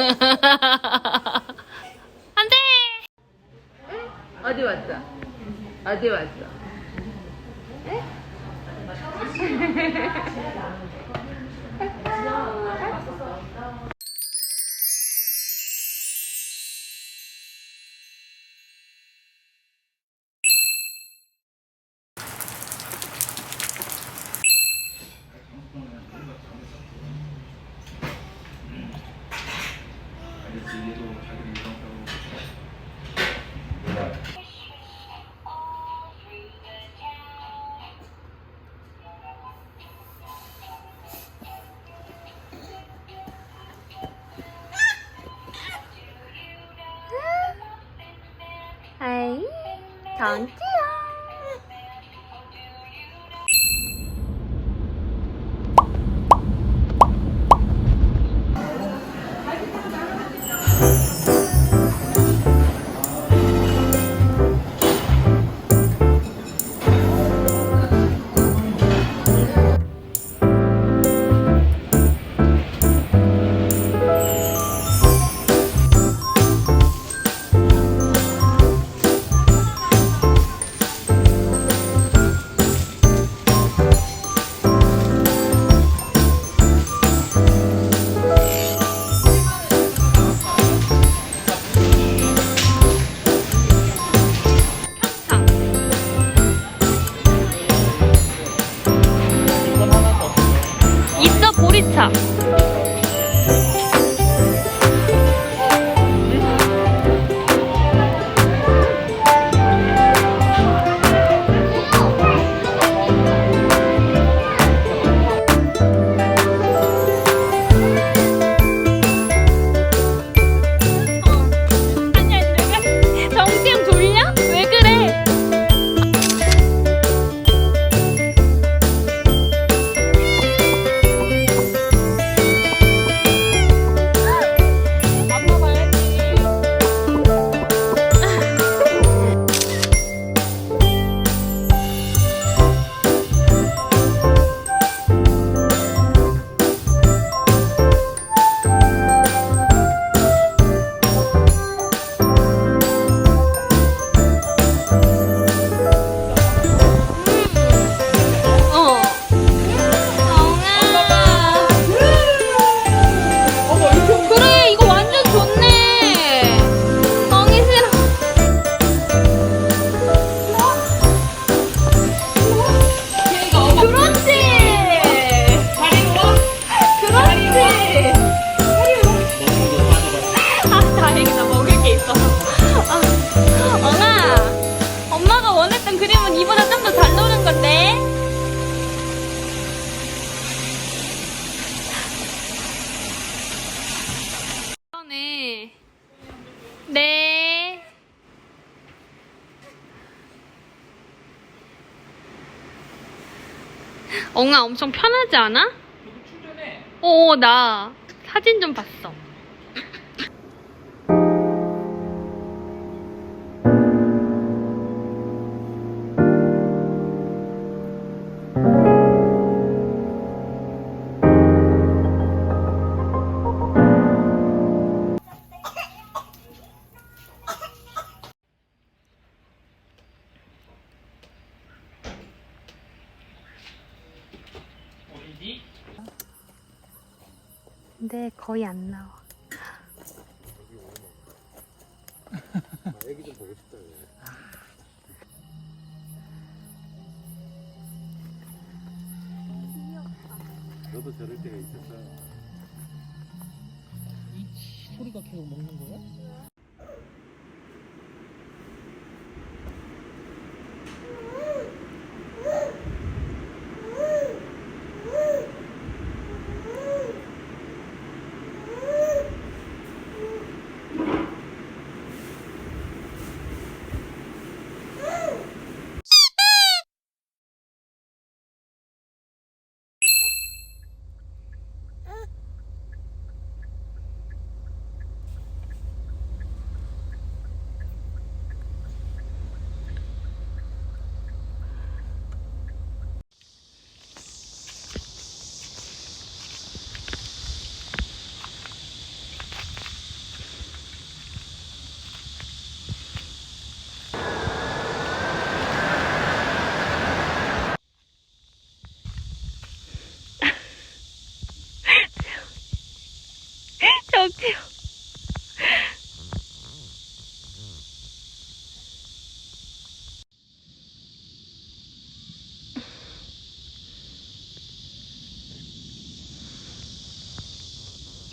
안돼. 어디 왔어? 어디 왔어? 전지야. 있어 보 엉아 엄청 편하지 않아? 어, 나 사진 좀 봤어. 근데 거의 안 나와. 애기 좀 보고 싶다. 너도 저럴 때가 있었어. 소리가 계속 먹는 거야?